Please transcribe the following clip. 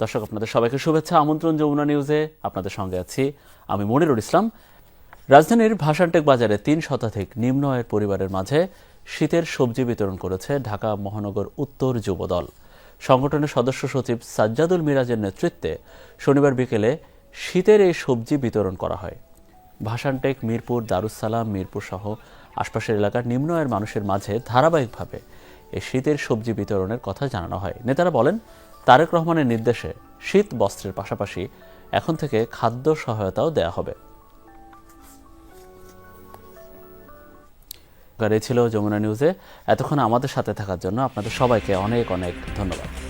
দর্শক, আপনাদের সবাইকে শুভেচ্ছা। আমন্ত্রণ যমুনা নিউজে আপনাদের সঙ্গে আছি আমি মনিরুল ইসলাম। রাজধানীর ভাষানটেক বাজারে তিন শতাধিক নিম্ন আয়ের পরিবারের মাঝে শীতের সবজি বিতরণ করেছে ঢাকা মহানগর উত্তর যুবদল সংগঠনের সদস্য সচিব সাজ্জাদুল মিরাজের নেতৃত্বে শনিবার বিকেলে শীতের এই সবজি বিতরণ করা হয়। ভাষানটেক মিরপুর দারুসালাম মিরপুর সহ আশপাশের এলাকার নিম্ন আয়ের মানুষের মাঝে ধারাবাহিকভাবে এই শীতের সবজি বিতরণের কথা জানানো হয়। নেতারা বলেন তারেক রহমানের নির্দেশে শীত বস্ত্রের পাশাপাশি এখন থেকে খাদ্য সহায়তাও দেয়া হবে। এই ছিল যমুনা নিউজে। এতক্ষণ আমাদের সাথে থাকার জন্য আপনাদের সবাইকে অনেক অনেক ধন্যবাদ।